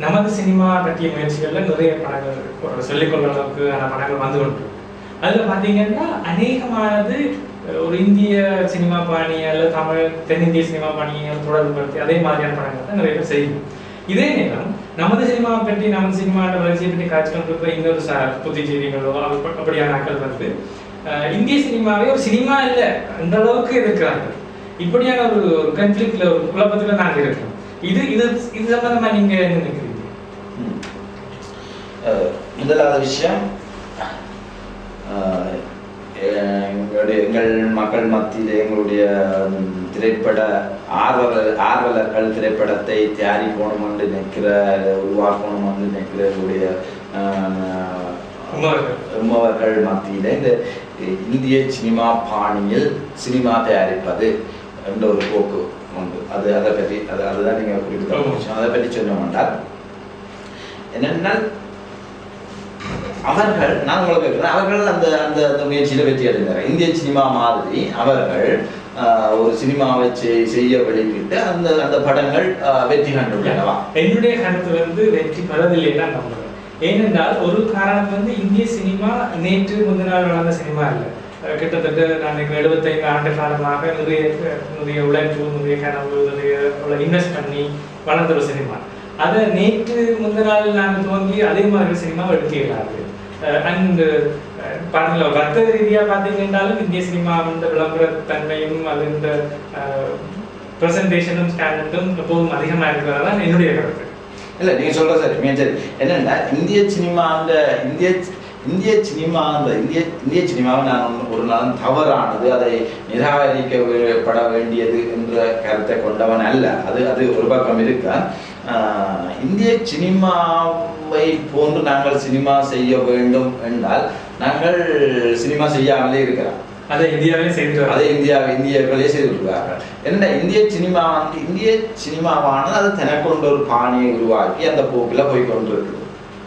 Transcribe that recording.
நமது சினிமா பற்றிய முயற்சிகளில் நிறைய படங்கள் ஒரு சொல்லிக்கொள்ள அளவுக்கான படங்கள் வந்து கொண்டு அதில் பார்த்தீங்கன்னா அநேகமானது ஒரு இந்திய சினிமா பாணி அல்லது தமிழ் தென்னிந்திய சினிமா பாணியை தொடர்புபடுத்தி அதே மாதிரியான படங்கள் தான் நிறைய பேர் செய்யும். இதே நேரம் நமது சினிமா பற்றி நமது சினிமாவோட வளர்ச்சியை பற்றி காட்சி கொண்டிருக்கிற இன்னொரு ச- புத்திஜீவிகளோ அப்படியான ஆக்கள் வந்து இந்திய சினிமாவே ஒரு சினிமா இல்லை அந்த அளவுக்கு இருக்கிறாங்க இப்படியான ஒரு ஒரு கன்ஃபிளிக்ட்ல ஒரு குழப்பத்தில் நாங்கள் இருக்கிறோம். இது இது இது சம்பந்தமா நீங்க என்ன நினைக்கிறீங்க முதலாவது விஷயம் எங்களுடைய எங்கள் மக்கள் மத்தியில் எங்களுடைய திரைப்பட ஆர்வலர் ஆர்வலர்கள் திரைப்படத்தை தயாரிக்கணும் என்று நிற்கிற உருவாக்கணும் என்று நிற்கிற எங்களுடைய. உம்மவர்கள் மத்தியில் இந்த இந்திய சினிமா பாணியில் சினிமா தயாரிப்பது என்ற ஒரு போக்கு அது அதை பற்றி அது அதுதான் நீங்கள் குறிப்பிட்ட அதை பற்றி சொன்னோம்னால் என்னென்னால் அவர்கள் நான் உங்களுக்கு கேட்கிறேன் அவர்கள் அந்த அந்த அந்த முயற்சியில் வெற்றி அடைந்தார்கள் இந்திய சினிமா மாதிரி அவர்கள் ஒரு சினிமாவை செய்- செய்ய வெளியிட்டு அந்த அந்த படங்கள் வெற்றி கண்டுள்ளனவா? என்னுடைய கருத்து வந்து வெற்றி பெறவில்லை தான் நம்புறேன் ஏனென்றால் ஒரு காரணம் வந்து இந்திய சினிமா நேற்று முந்தின நாள் வளர்ந்த சினிமா இல்லை கிட்டத்தட்ட நான் எழுபத்தைந்து ஆண்டு காலமாக நிறைய நிறைய உழைப்பு நிறைய கனவு நிறைய இன்வெஸ்ட் பண்ணி வளர்ந்த ஒரு சினிமா. அதை நேற்று முந்தின நாள் நான் துவங்கி அதே மாதிரி சினிமா எடுக்க இயலாது அண்ட் பாருங்களா வர்த்தக ரீதியா பார்த்தீங்கன்னாலும் இந்திய சினிமா இந்த விளம்பர தன்மையும் அது இந்த ப்ரெசன்டேஷனும் ஸ்டாண்டர்டும் எப்போதும் அதிகமாக இருக்கிறதா என்னுடைய கருத்து. இல்லை நீங்கள் சொல்கிற சார் மேஜர் என்னென்னா என்னன்னா இந்திய சினிமா அந்த இந்திய இந்திய சினிமா அந்த இந்திய இந்திய சினிமாவை நான் ஒரு நாளும் தவறானது அதை நிராகரிக்கப்பட வேண்டியது என்ற கருத்தை கொண்டவன் அல்ல. அது அது ஒரு பக்கம் இருக்க இந்திய சினிமாவை போன்று நாங்கள் சினிமா செய்ய வேண்டும் என்றால் நாங்கள் சினிமா செய்யாமலே இருக்கிறோம். அதை இந்தியாவே செய்துட்டு வரோம். அதை இந்தியா இந்தியர்களே செய்திருக்கிறார்கள் என்ன இந்திய சினிமா வந்து இந்திய சினிமாவானது அது தனக்கொண்ட ஒரு பாணியை உருவாக்கி அந்த போக்கில் போய் கொண்டிருக்குது